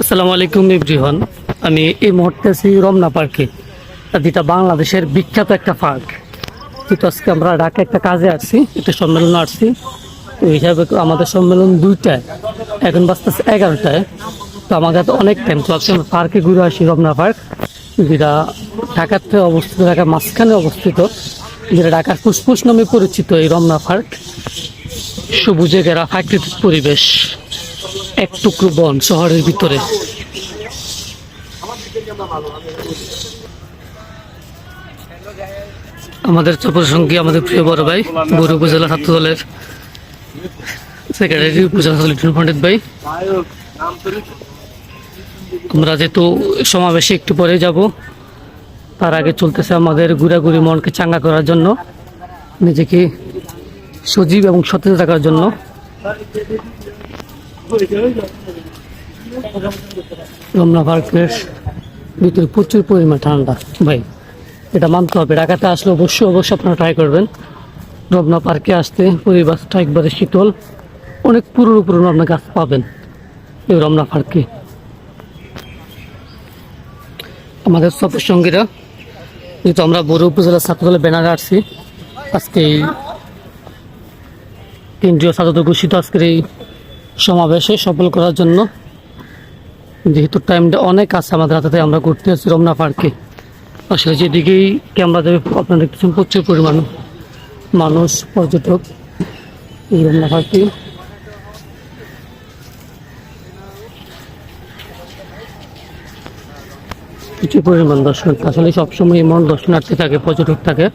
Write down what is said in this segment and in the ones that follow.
আসসালামু আলাইকুম এভরিওয়ান। আমি এই মুহূর্তে আছি রমনা পার্কে যেটা বাংলাদেশের বিখ্যাত একটা পার্ক। কিন্তু আজকে আমরা ঢাকা একটা কাজে আসছি একটা সম্মেলনে আসছি, তো হিসাবে আমাদের সম্মেলন দুইটায়, এখন বাজতেছে এগারোটায়। তো আমাদের হাতে অনেক টাইম তো আজকে আমরা পার্কে ঘুরে আসি রমনা পার্ক, যেটা ঢাকাতে অবস্থিত, ঢাকার মাঝখানে অবস্থিত, যেটা ঢাকার ফুসফুস নামে পরিচিত এই রমনা পার্ক। সবুজে ঘেরা প্রাকৃতিক পরিবেশ। এক টুকরো বন শহরের ভিতরে। আমাদের সঙ্গী আমাদের প্রিয় বড় ভাই, বড় উপজেলা ছাত্র দলের সেক্রেটারি উপজেলা লিটন পণ্ডিত ভাই। আমরা যেহেতু সমাবেশে একটু পরে যাব, তার আগে চলতেছে আমাদের ঘুরাঘুরি মনকে চাঙ্গা করার জন্য, নিজেকে সজীব এবং সতেজ রাখার জন্য। রমনা পার্কের ভিতরে প্রচুর পরিমাণ ঠান্ডা, ভাই। এটা মানতে হবে। ঢাকাতে আসলে অবশ্যই অবশ্যই আপনারা ট্রাই করবেন। রমনা পার্কে আসতে পরিবেশটা একবারে শীতল। অনেক পুরনো পুরনো আপনার গাছ পাবেন এই রমনা পার্কে। আমাদের সফর সঙ্গীরা যেহেতু আমরা বড় উপজেলা ছাত্রদলের ব্যানারে আসছি, আজকে এই কেন্দ্রীয় ছাত্রদল ঘোষিত আজকের এই সমাবেশে সফল করার জন্য। যেহেতু টাইমটা অনেক আছে আমাদের হাতে, আমরা ঘুরতে আসছি রমনা পার্কে আসলে যেদিকেই ক্যামেরা দেবে, আপনারা দেখতেছেন প্রচুর পরিমাণ মানুষ, পর্যটক এই রমনা পার্কে প্রচুর পরিমাণ দর্শক আসলে সবসময় এমন দর্শনার্থী থাকে, পর্যটক থাকে।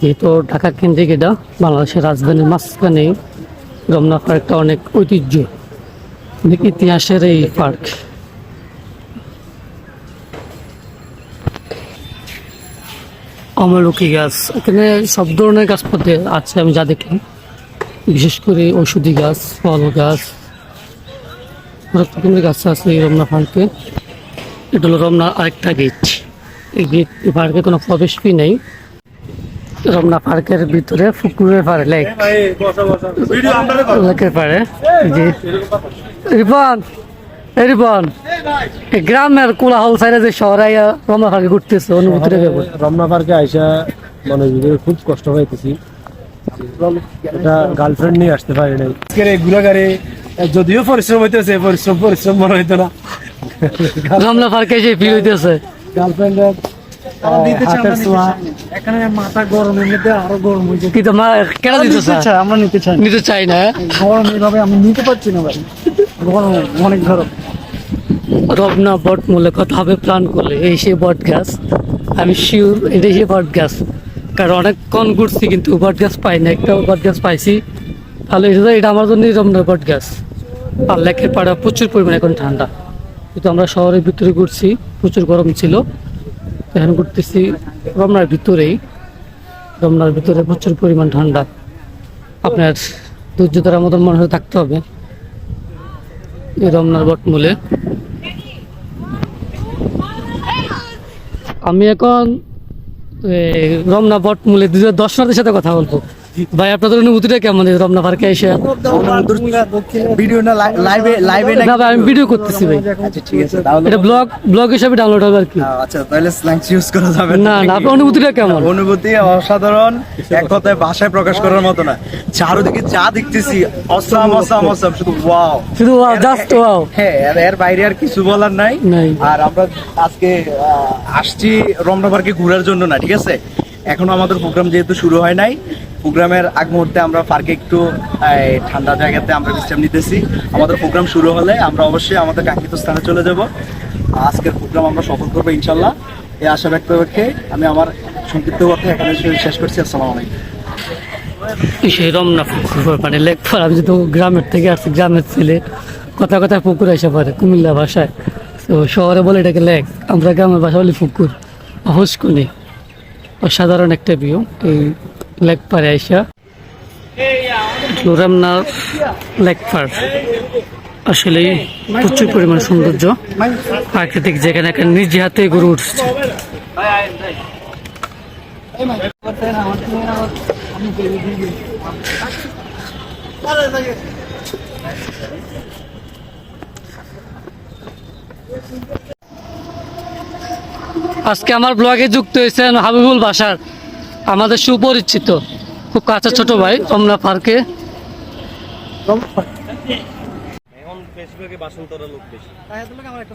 যেহেতু ঢাকা কেন্দ্রিক এটা, বাংলাদেশের রাজধানীর মাঝখানে রমনা পার্কটা অনেক ঐতিহ্য। অনেক ইতিহাসের এই পার্ক। আমলকি গাছ। এখানে সব ধরনের গাছপাতি আছে, আমি যা দেখি। বিশেষ করে ঔষধি গাছ, ফল গাছ। রকমের গাছ আছে এই রমনা পার্কে। এটা হলো রমনা আরেকটা গেট। এই গেট পার্কে কোনো প্রবেশ ফি নেই। রমনা পার্কের ভিতরে পুকুরের পারে লেক লেকের পারে জি। রিপন রিপন গ্রামের কোলাহল সাইডে যে শহরে রমনা পার্কে ঘুরতেছে অনুভূতিটা কেমন রমনা পার্কে আইসা মনে খুব কষ্ট পাইতেছি। এটা গার্লফ্রেন্ড নিয়ে আসতে পারি নাই। ঘুরাঘারে যদিও পরিশ্রম হইতেছে পরিশ্রম পরিশ্রম মনে হইতো না। রমনা পার্কে এসে ফিল হইতেছে। গার্লফ্রেন্ডের আমরা নিতে চাই নিতে চাই না। গরম এইভাবে আমি নিতে পারছি না ভাই। গরম অনেক গরম। রমনা বট মূলে কথা হবে প্ল্যান করলে। এই সেই বট গাছ আমি শিওর এটাই সেই বট গাছ। কারণ অনেকক্ষণ ঘুরছি কিন্তু বট গাছ পাই না। একটা বট গাছ পাইছি। তাহলে এটা এটা আমার জন্যই রমনার বট গাছ। আর লেকের পাড়া প্রচুর পরিমাণে এখন ঠান্ডা। কিন্তু আমরা শহরের ভিতরে ঘুরছি প্রচুর গরম ছিল। এখন করতেছি। রমনার ভিতরেই, রমনার ভিতরে প্রচুর পরিমাণ ঠান্ডা। আপনার ধৈর্য ধরার মতন মনে হয়ে থাকতে হবে। এই রমনার বটমূলে। আমি এখন রমনা বটমূলে দুজন দর্শনার্থীর সাথে কথা বলব। ভাই আপনাদের অনুভূতিটা কেমন রমনা পার্কে এসে? ভিডিও না লাইভে লাইভে না ভাই আমি ভিডিও করতেছি ভাই। আচ্ছা ঠিক আছে তাহলে এটা ব্লগ ব্লগ হিসাবে ডাউনলোড হবে আর কি। আচ্ছা তাহলে স্ল্যাংস ইউজ করা যাবে না। না আপনার অনুভূতিটা কেমন? অনুভূতি অসাধারণ এক কথায় ভাষায় প্রকাশ করার মতো না। চারদিকে যা দেখতেছি অসাম অসাম অসাম শুধু ওয়াও শুধু ওয়াও জাস্ট ওয়াও হ্যাঁ এর- বাইরে আর কিছু বলার নাই। নাই। আর আমরা আজকে আসছি রমনা পার্কে ঘোরার জন্য না ঠিক আছে? এখনও আমাদের প্রোগ্রাম যেহেতু শুরু হয় নাই, প্রোগ্রামের আগ মুহূর্তে আমরা পার্কে একটু ঠান্ডা জায়গাতে আমরা বিশ্রাম নিতেছি। আমাদের প্রোগ্রাম শুরু হলে আমরা অবশ্যই আমাদের কাঙ্ক্ষিত স্থানে চলে যাব। আজকের প্রোগ্রাম আমরা সফল করব ইনশাল্লাহ। এই আশা ব্যক্ত রেখে আমি আমার সংক্ষিপ্ত কথা এখানে শেষ করছি। আসসালামু আলাইকুম। সেই রমনা পুকুর মানে আমি যেহেতু গ্রামের থেকে আসছি, গ্রামের ছেলে, কথা কথা পুকুর এসে পারে কুমিল্লা ভাষায়। তো শহরে বলে এটাকে লেক, আমরা গ্রামের ভাষা বলি পুকুর হুসকুনি। অসাধারণ একটা ভিউ এই লেক পারে আইসা। রমনা লেক পার আসলে প্রচুর পরিমাণ সৌন্দর্য। প্রাকৃতিক যেখানে একটা নিজে হাতে গরু উঠছে। আজকে আমার ব্লগে যুক্ত হয়েছেন হাবিবুল বাসার আমাদের সুপরিচিত খুব কাঁচা ছোট ভাই রমনা পার্কে এখন বেশিরভাগই বাসন্তরা লোক বেশি। আমার একটা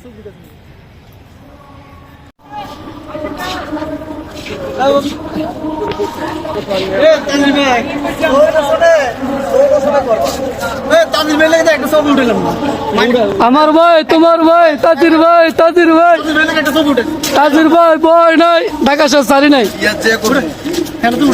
আমার ভাই তোমার ভাই তাজির ভাই তাজির ভাই। তাজির ভাই বই নাই। ঢাকা শহর সারি নাই। কেন তুই